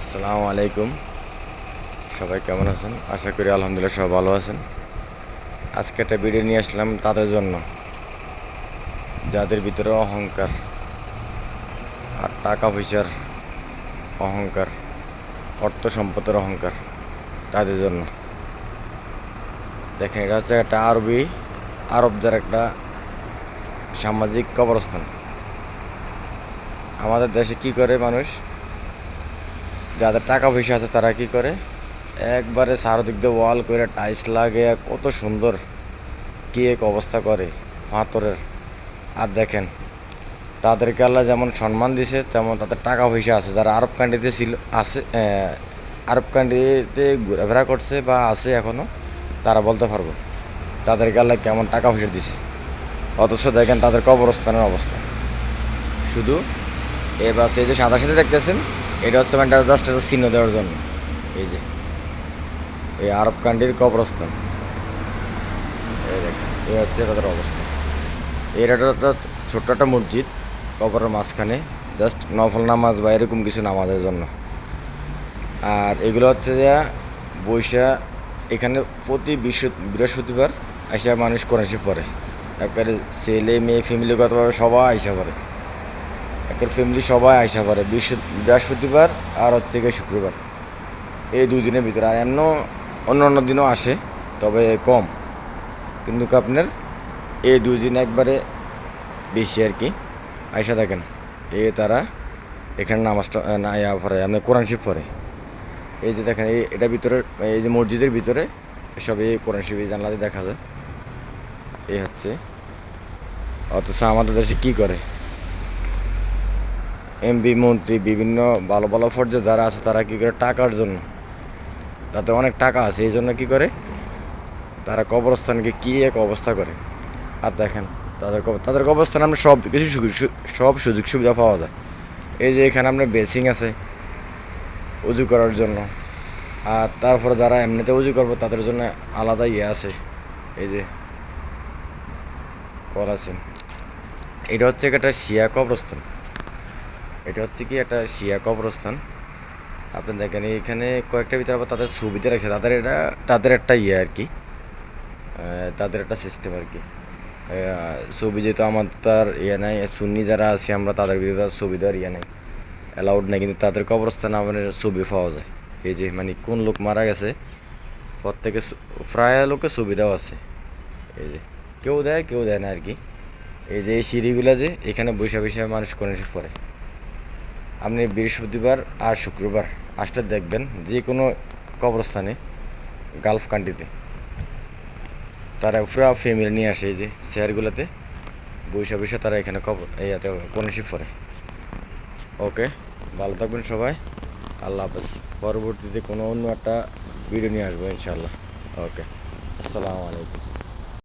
আসসালামু আলাইকুম। সবাই কেমন আছেন? আশা করি আলহামদুলিল্লাহ সবাই ভালো আছেন। আজকে একটা ভিডিও নিয়ে আসলাম তাদের জন্য। যাদের ভিতরে অহংকার আর টাকা পয়সার অহংকার, অর্থ সম্পদের অহংকার, তাদের জন্য। দেখেন, এটা হচ্ছে একটা আরবি আরবদের একটা সামাজিক কবরস্থান। আমাদের দেশে কি করে মানুষ যাদের টাকা পয়সা আছে তারা কি করে? একবারে চারদিক দিয়ে ওয়াল করে টাইলস লাগে কত সুন্দর কি এক অবস্থা করে পাথরের। আর দেখেন, তাদেরকে আল্লাহ যেমন সম্মান দিছে, তেমন তাদের টাকা পয়সা আছে। যারা আরব কান্ট্রিতে ছিল, আছে আরব কান্ট্রিতে ঘোরাফেরা করছে বা আছে এখনও তারা বলতে পারব, তাদেরকে আল্লাহ কেমন টাকা পয়সা দিছে। অথচ দেখেন তাদের কবরস্থানের অবস্থা। শুধু এ বাস এই যে সাদা সাথে দেখতেছেন এটা হচ্ছে মানে জাস্ট একটা চিহ্ন দেওয়ার জন্য। এই যে, এই আরব কান্ট্রির কবরস্থান। এই দেখেন, এই হচ্ছে তাদের অবস্থা। এটা একটা ছোট্ট একটা মসজিদ, কবরের মাঝখানে জাস্ট নফল নামাজ বা এরকম কিছু নামাজের জন্য। আর এগুলো হচ্ছে যে বৈশা, এখানে প্রতি বিশ্ব, বৃহস্পতিবার আইসা মানুষ কোরআশি পড়ে। একবারে ছেলে, মেয়ে ফ্যামিলিগতভাবে সবাই আইসা পড়ে। একের ফ্যামিলি সবাই পড়ে বিশ্ব বৃহস্পতিবার আর হচ্ছে গিয়ে শুক্রবার। এই দুই দিনের ভিতরে, আর এমন অন্য অন্য দিনও আসে, তবে কম। কিন্তু আপনার এই দুই দিন একবারে বেশি আর কি। আইসা থাকেন এ তারা এখানে নামাজটা না, ইয়া পড়ে আপনার কোরআন শিব পড়ে। এই যে দেখেন, এই, এটা ভিতরে, এই যে মসজিদের ভিতরে সব এই কোরআন শিব এই জানলাতে দেখা যায়। এই হচ্ছে, অথচ আমাদের দেশে কী করে? এমপি মন্ত্রী, বিভিন্ন ভালো ভালো পর্যায়ে যারা আছে তারা কী করে টাকার জন্য? তাতে অনেক টাকা আছে, এই জন্য কী করে? তারা কবরস্থানকে কী এক অবস্থা করে? আর দেখেন, তাদের তাদের কবরস্থানে আমরা সব কিছু সব সুযোগ সুবিধা পাওয়া যায়। এই যে এখানে আপনার বেসিং আছে, উজু করার জন্য। আর তারপরে যারা এমনিতে উজু করব, তাদের জন্য আলাদা ইয়ে আছে। এই যে কল আছে এটা হচ্ছে একটা শিয়া কবরস্থান। এটা হচ্ছে কি একটা শিয়া কবরস্থান। আপনি দেখেন এখানে কয়েকটা ভিতরে আবার তাদের সুবিধা রাখছে তাদের এটা, তাদের একটা ইয়ে আর কি। তাদের একটা সিস্টেম আর কি। ছবি যেহেতু আমার তার ইয়ে নাই, সুন্নি যারা আছে আমরা তাদের ভিতরে তার সুবিধার ইয়ে নাই। অ্যালাউড নাই, কিন্তু তাদের কবরস্থানে আমাদের ছবি পাওয়া যায়। এই যে মানে কোন লোক মারা গেছে, প্রত্যেকে প্রায় লোকের সুবিধাও আছে। এই যে, কেউ দেয় কেউ দেয় না আর কি। এই যে এই সিঁড়িগুলো যে এখানে বৈশা বৈশা মানুষ কোন পড়ে আপনি বৃহস্পতিবার আর শুক্রবার আসলে দেখবেন যে কোনো কবরস্থানে গালফ কান্ট্রিতে। তারা পুরো ফ্যামিলি নিয়ে আসে এই যে চেয়ারগুলোতে বৈশা বৈশা তারা এখানে কবর ইয়াতে কনেশিপ করে ওকে, ভালো থাকবেন সবাই, আল্লাহ হাফেজ। পরবর্তীতে কোনো অন্য একটা ভিডিও নিয়ে আসব ইনশাল্লাহ ওকে, আসসালামু আলাইকুম।